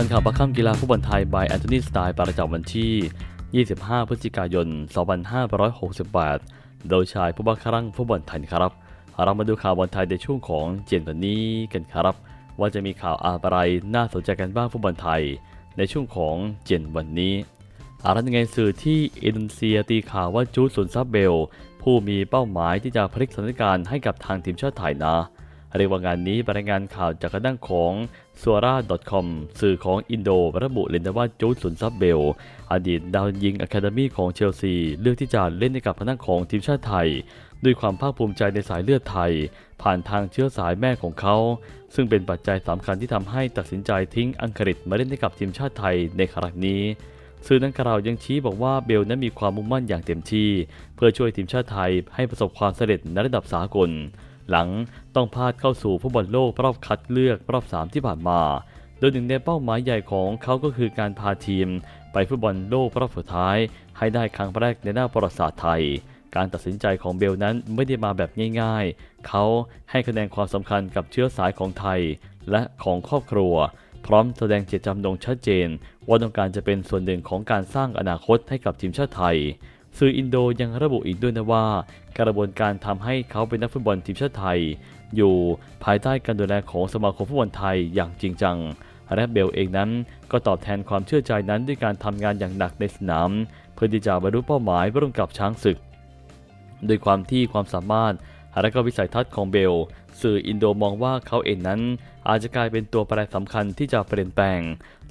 ทันข่าวประค่ำกีฬาฟุตบอลไทย by แอนโทนีสไตล์ประจำวันที่ 25 พฤศจิกายน 2568 โดยชายผู้บังคับรังฟุตบอลไทยครับ เรามาดูข่าวบอลไทยในช่วงของเจนวันนี้กันครับ ว่าจะมีข่าวอะไรน่าสนใจกันบ้างฟุตบอลไทย ในช่วงของเจนวันนี้อารันยังไงสื่อที่อินโดนีเซียตีข่าวว่าจูดสุนซับเบล ผู้มีเป้าหมายที่จะพลิกสถานการณ์ให้กับทางทีมชาติไทยนะ เรียกว่างานนี้รายงานข่าวจากกระด้างของ s u a r a c o m สื่อของอินโดระบุเลยนะว่าจูดสุนซับเบล อดีตดาวยิงอะคาเดมี่ของเชลซี เลือกที่จะเล่นในกับพนักของทีมชาติไทย ด้วยความภาคภูมิใจในสายเลือดไทย ผ่านทางเชื้อสายแม่ของเขา ซึ่งเป็นปัจจัยสำคัญที่ทำให้ตัดสินใจทิ้งอังกฤษมาเล่นให้กับทีมชาติไทยในครั้งนี้สื่อดังกล่าวยังชี้บอกว่าเบลนั้นมีความมุ่งมั่นอย่างเต็มที่ เพื่อช่วยทีมชาติไทยให้ประสบความสำเร็จในระดับสากล หลังต้องพลาดเข้าสู่ฟุตบอลโลกรอบคัดเลือกรอบ 3 ที่ผ่านมา โดยหนึ่งในเป้าหมายใหญ่ของเขาก็คือการพาทีม ไปฟุตบอลโลกรอบสุดท้าย ให้ได้ครั้งแรกในหน้าประวัติศาสตร์ไทย การตัดสินใจของเบลนั้นไม่ได้มาแบบง่าย ๆ เขาให้คะแนนความสำคัญกับเชื้อสายของไทย และของครอบครัว พร้อมแสดงเจตจำนงชัดเจน ว่าต้องการจะเป็นส่วนหนึ่งของการสร้างอนาคตให้กับทีมชาติไทย สื่ออินโดยังระบุอีกด้วยนะว่า กระบวนการทำให้เขาเป็นนักฟุตบอลทีมชาติไทย อยู่ภายใต้การดูแลของสมาคมฟุตบอลไทยอย่างจริงจัง และเบลเองนั้นก็ตอบแทนความเชื่อใจนั้นด้วยการทำงานอย่างหนักในสนาม เพื่อที่จะบรรลุเป้าหมายร่วมกับช้างศึก โดยความที่ความสามารถและก็วิสัยทัศน์ของเบล สื่ออินโดมองว่าเขาเองนั้น อาจจะกลายเป็นตัวแปรสำคัญที่จะเปลี่ยนแปลง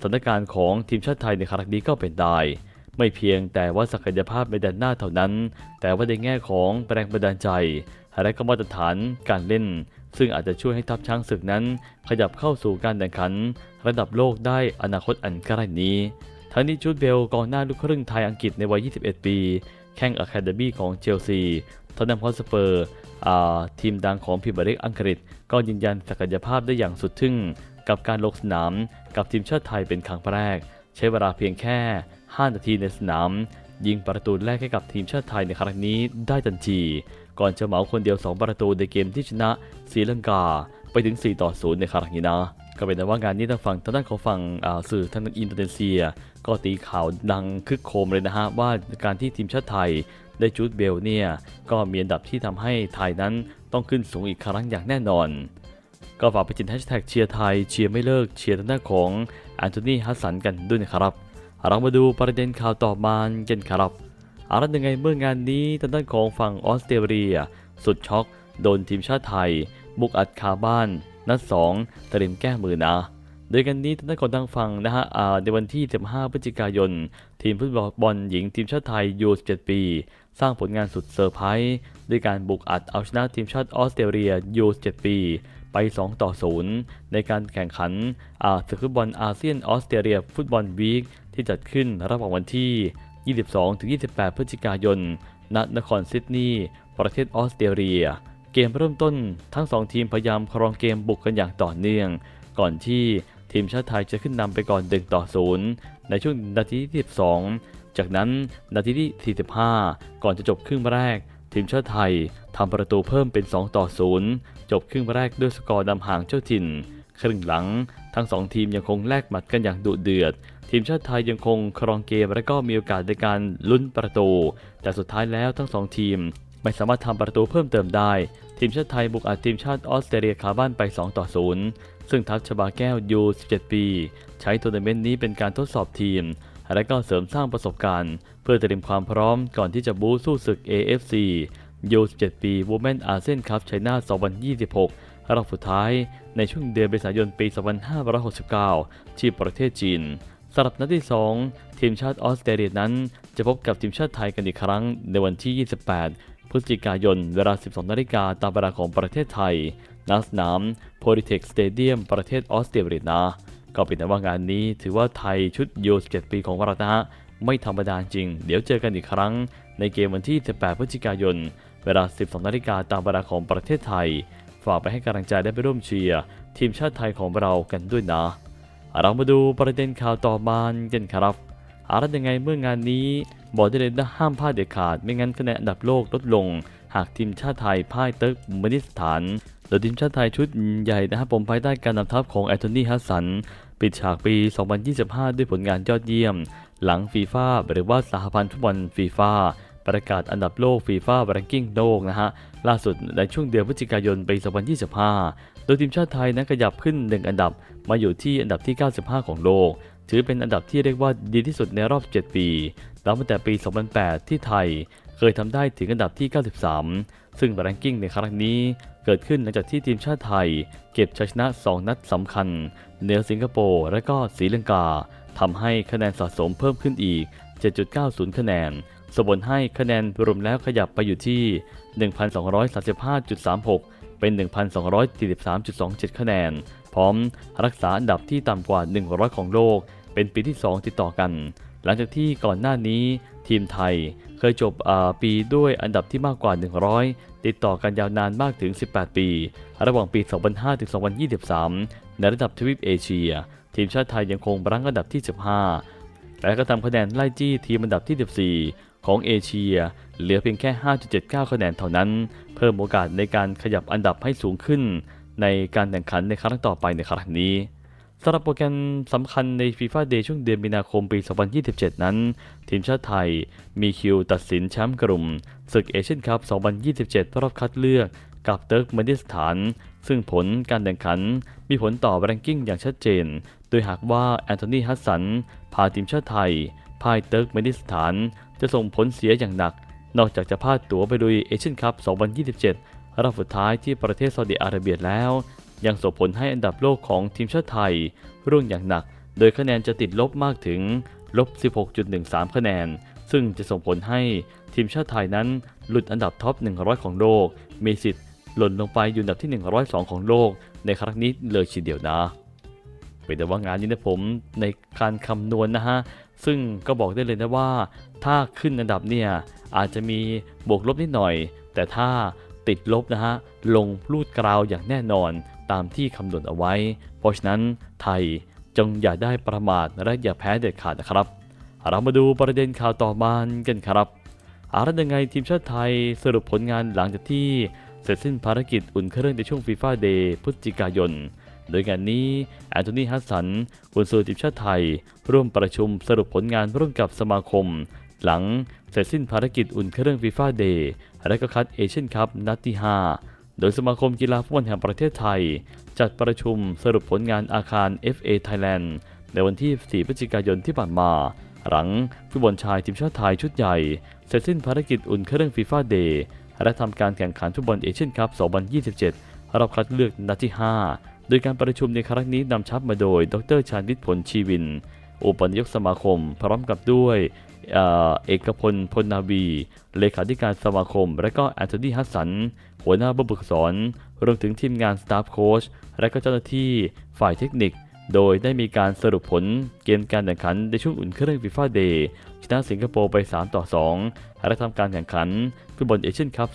สถานการณ์ของทีมชาติไทยในครั้งนี้ก็เป็นได้ ไม่เพียงแต่ว่าศักยภาพในด้านหน้าเท่านั้น แต่ว่าในแง่ของแรงบันดาลใจ และก็มาตรฐานการเล่น ซึ่งอาจจะช่วยให้ทัพช้างศึกนั้น ขยับเข้าสู่การแข่งขัน ระดับโลกได้อนาคตอันใกล้นี้ ทั้งนี้จูดเบลกองหน้าลูกครึ่งไทยอังกฤษในวัย 21 ปี แข่งอะคาเดมี่ของเชลซีทอตแนมฮอสเปอร์ทีมดังของพรีเมียร์ลีกอังกฤษ ก็ยืนยันศักยภาพได้อย่างสุดทึ่ง กับการลงสนามกับทีมชาติไทยเป็นครั้งแรก ใช้เวลาเพียงแค่ 5 นาทีในสนาม ยิงประตูแรกให้กับทีมชาติไทยในครั้งนี้ได้ทันที ก่อนจะเหมาคนเดียว 2 ประตูในเกมที่ชนะศรีลังกาไปถึง 4 ต่อ 0 ในครั้งนี้นะก็เป็นว่างานนี้ทางฝั่งทางด้านของฝั่งสื่อทางอินโดนีเซีย ก็ตีข่าวดังคึกโครมเลยนะฮะว่าการที่ทีมชาติไทยได้จูดเบลเนี่ยก็มีอันดับที่ทำให้ไทยนั้นต้องขึ้นสูงอีกครั้งอย่างแน่นอน ก็ฝากไปจินแฮชแท็กเชียร์ไทยเชียร์ไม่เลิกเชียร์ทางด้านของแอนโทนีฮัสสันกันด้วยนะครับ เรามาดูประเด็นข่าวต่อมากันครับอารันยังไงเมื่องานนี้ทางด้านของฝั่งออสเตรเลีย สุดช็อก โดนทีมชาติไทย บุกอัดคาบ้าน นัด2เตรียมแก้มือนะ โดยกันนี้ทางด้านของทางฝั่งนะฮะในวันที่ 15 พฤศจิกายน ทีมฟุตบอลหญิงทีมชาติไทยยู17ปี สร้างผลงานสุดเซอร์ไพรส์ด้วยการบุกอัดเอาชนะทีมชาติออสเตรเลียยู17ปีไป 2 ต่อ 0 ในการแข่งขันอาศึกฟุตบอลอาเซียนออสเตรเลียฟุตบอลวีค ที่จัดขึ้นระหว่างวันที่ 22-28 พฤศจิกายน ณ นครซิดนีย์ ประเทศออสเตรเลีย เกมเริ่มต้นทั้ง 2 ทีมพยายามครองเกมบุกกันอย่างต่อเนื่อง ก่อนที่ทีมชาติไทยจะขึ้นนำไปก่อน1ต่อ0ในช่วงนาทีที่ 12 จากนั้นนาทีที่ 45 ก่อนจะจบครึ่งแรก ทีมชาติไทยทำประตูเพิ่มเป็น 2 ต่อ 0 จบครึ่งแรกด้วยสกอร์นำห่างเจ้าถิ่น ครึ่งหลัง ทั้ง 2 ทีมยังคงแลกหมัดกันอย่างดุเดือด ทีมชาติไทยยังคงครองเกมและก็มีโอกาสในการลุ้นประตู แต่สุดท้ายแล้วทั้ง 2 ทีม ไม่สามารถทำประตูเพิ่มเติมได้ ทีมชาติไทยบุกอัดทีมชาติออสเตรเลียคาบ้านไป 2 ต่อ 0 ซึ่งทัพชบาแก้วยู17 ปี ใช้ทัวร์นาเมนต์นี้เป็นการทดสอบทีมและก็เสริมสร้างประสบการณ์ เพื่อเตรียมความพร้อมก่อนที่จะบู๊สู้ศึก AFC ยู17 ปี Women ASEAN Cup China 2026 รอบสุดท้ายในช่วงเดือนเมษายนปี 2569 ที่ประเทศจีนสำหรับนัดที่ 2 ทีมชาติออสเตรเลียนั้น จะพบกับทีมชาติไทยกันอีกครั้งในวันที่ 28 พฤศจิกายน เวลา 12 นาฬิกาตามเวลาของประเทศไทยณสนาม Polytech Stadium ประเทศออสเตรเลียนะก็เป็นแต่ว่างานนี้ถือว่าไทยชุดยู17ปีของเรานะฮะไม่ธรรมดาจริง เดี๋ยวเจอกันอีกครั้ง ในเกมวันที่ 18 พฤศจิกายน เวลา 12 นาฬิกาตามเวลาของประเทศไทย ฝากไปให้กำลังใจได้ไปร่วมเชียร์ทีมชาติไทยของเรากันด้วยนะ เรามาดูประเด็นข่าวต่อมากันครับอารันยังไงเมื่องานนี้บอกได้เลยนะห้ามพลาดเด็ดขาด ไม่งั้นคะแนนอันดับโลกลดลง หากทีมชาติไทยพ่ายเติร์กเมนิสถานโดยทีมชาติไทยชุดใหญ่นะครับผมภายใต้การนำทัพของแอนโทนีฮัสสัน ปิดฉากปี 2025 ด้วยผลงานยอดเยี่ยม หลังฟีฟ่าหรือว่าสหพันธ์ฟุตบอลฟีฟ่าประกาศอันดับโลกฟีฟ่าแรงกิ้งโลกนะฮะ ล่าสุดในช่วงเดือนพฤศจิกายนปี 2025 โดยทีมชาติไทยนั้นขยับขึ้น 1 อันดับ มาอยู่ที่อันดับที่ 95 ของโลก ถือเป็นอันดับที่เรียกว่าดีที่สุดในรอบ 7 ปีนับตั้งแต่ปี 2008 ที่ไทยเคยทำได้ถึงอันดับที่ 93 ซึ่งแรงกิ้งในครั้งนี้เกิดขึ้นหลังจากที่ทีมชาติไทย เก็บชัยชนะ 2 นัดสำคัญเหนือสิงคโปร์และก็ศรีลังกาทำให้คะแนนสะสมเพิ่มขึ้นอีก 7.90 คะแนนส่งผลให้คะแนนรวมแล้วขยับไปอยู่ที่ 1,235.36 เป็น 1,243.27 คะแนน พร้อมรักษาอันดับที่ต่ำกว่า 100 ของโลก เป็นปีที่ 2 ติดต่อกัน หลังจากที่ก่อนหน้านี้ทีมไทยเคยจบปีด้วยอันดับที่มากกว่า 100 ติดต่อกันยาวนานมากถึง 18 ปี ระหว่างปี 2005 ถึง 2023 ในระดับทวีปเอเชีย ทีมชาติไทยยังคงรั้งอันดับที่ 15 และก็ทำคะแนนไล่จี้ทีมอันดับที่ 14 ของเอเชีย เหลือเพียงแค่ 5.79 คะแนนเท่านั้น เพิ่มโอกาสในการขยับอันดับให้สูงขึ้น ในการแข่งขันในครั้งต่อไปในครั้งนี้สำหรับโปรแกรมสำคัญใน FIFA Day ช่วงเดือนมีนาคมปี 2027 นั้น ทีมชาติไทยมีคิวตัดสินแชมป์กลุ่มศึกเอเชียนคัพ 2027 รอบคัดเลือกกับเติร์กเมนิสถาน ซึ่งผลการแข่งขันมีผลต่อแรงกิ้งอย่างชัดเจน โดยหากว่าแอนโทนีฮัสสันพาทีมชาติไทยพ่ายเติร์กเมนิสถาน จะส่งผลเสียอย่างหนัก นอกจากจะพลาดตั๋วไปลุยเอเชียนคัพ 2027 รอบสุดท้ายที่ประเทศซาอุดิอาระเบียแล้ว ยังส่งผลให้อันดับโลกของทีมชาติไทย ร่วงอย่างหนัก โดยคะแนนจะติดลบมากถึงลบ 16.13 คะแนน ซึ่งจะส่งผลให้ทีมชาติไทยนั้นหลุดอันดับท็อป 100 ของโลก มีสิทธิ์หล่นลงไปอยู่อันดับที่ 102 ของโลก ในครั้งนี้เลยทีเดียวนะ เป็นแต่ว่างานนี้นะผมในการคำนวณนะฮะ ซึ่งก็บอกได้เลยนะว่า ถ้าขึ้นอันดับเนี่ยอาจจะมีบวกลบนิดหน่อย แต่ถ้าติดลบนะฮะ ลงลูดกราวอย่างแน่นอนตามที่คำนวณเอาไว้ เพราะฉะนั้นไทยจงอย่าได้ประมาทและอย่าแพ้เด็ดขาดนะครับ เรามาดูประเด็นข่าวต่อมากันครับอารัยังไงทีมชาติไทยสรุปผลงานหลังจากที่เสร็จสิ้นภารกิจอุ่นเครื่องในช่วงฟีฟ่าเดย์พฤศจิกายน โดยงานนี้แอนโทนีฮัสสันกุนซือทีมชาติไทย ร่วมประชุมสรุปผลงานร่วมกับสมาคม หลังเสร็จสิ้นภารกิจอุ่นเครื่องฟีฟ่าเดย์และก็คัดเอเชียนคัพนัดที่ 5 โดยสมาคมกีฬาฟุตบอลแห่งประเทศไทย จัดประชุมสรุปผลงานอาคาร FA Thailand ในวันที่ 4 พฤศจิกายนที่ผ่านมา หลังฟุตบอลชายทีมชาติไทยชุดใหญ่ เสร็จสิ้นภารกิจอุ่นเครื่องฟีฟ่าเดย์และทำการแข่งขันฟุตบอลเอเชียนคัพ 2027 รอบคัดเลือกนัดที่ 5 โดยการประชุมในครั้งนี้นำชับมาโดย ดรชาญวิทย์ผลชีวิน อุปนายกสมาคม พร้อมกับด้วยเอกพลพลนาวี เลขาธิการสมาคม และก็แอนโทนีฮัสสัน หัวหน้าผู้ฝึกสอน รวมถึงทีมงานสตาฟโค้ช และก็เจ้าหน้าที่ฝ่ายเทคนิค โดยได้มีการสรุปผลเกมการแข่งขันในช่วงอุ่นเครื่องฟีฟ่าเดย์ชนะสิงคโปร์ไป 3 ต่อ 2 และทำการแข่งขันฟุตบอลเอเชียนคัพ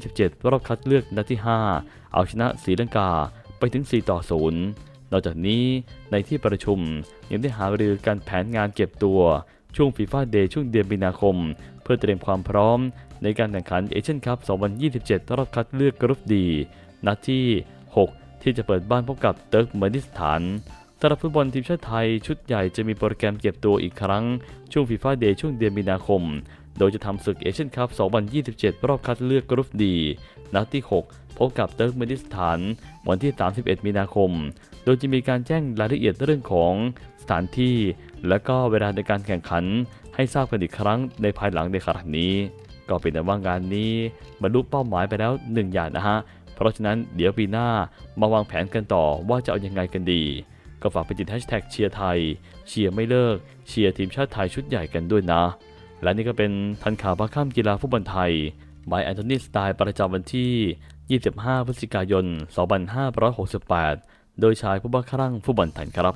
2027 รอบคัดเลือกนัดที่ 5 เอาชนะศรีลังกา ไปถึง 4 ต่อ 0 นอกจากนี้ในที่ประชุมยังได้หารือการแผนงานเก็บตัว ช่วงฟีฟ่าเดย์ช่วงเดือนมีนาคม เพื่อเตรียมความพร้อม ในการแข่งขันเอเชียนคัพ 2027 รอบคัดเลือกกรุ๊ปดีนัดที่ 6 ที่จะเปิดบ้านพบกับเติร์กเมนิสถานสำหรับฟุตบอลทีมชาติไทยชุดใหญ่จะมีโปรแกรมเก็บตัวอีกครั้ง ช่วงฟีฟ่าเดย์ช่วงเดือนมีนาคม โดยจะทำศึกเอเชียนคัพ 2027 รอบคัดเลือกกรุ๊ปดี นัดที่ 6 พบกับเติร์กเมนิสถาน วันที่ 31 มีนาคม โดยจะมีการแจ้งรายละเอียดเรื่องของสถานที่ และก็เวลาในการแข่งขัน ให้ทราบกันอีกครั้งในภายหลังในครั้งนี้ ก็เป็นแต่ว่างานนี้บรรลุเป้าหมายไปแล้ว 1 อย่างนะฮะ เพราะฉะนั้นเดี๋ยวปีหน้ามาวางแผนกันต่อว่าจะเอาอยังไงกันดีก็ฝากไปติดแฮชแท็กเชียร์ไทย เชียร์ไม่เลิก เชียร์ทีมชาติไทยชุดใหญ่กันด้วยนะ และนี่ก็เป็นทันข่าวพักข้ามกีฬาฟุตบอลไทยบายแอนโทนีสไตล์ประจำวันที่ 25 พฤศจิกายน 2568 โดยชายผู้บ้าคลั่งฟุตบอลไทยครับ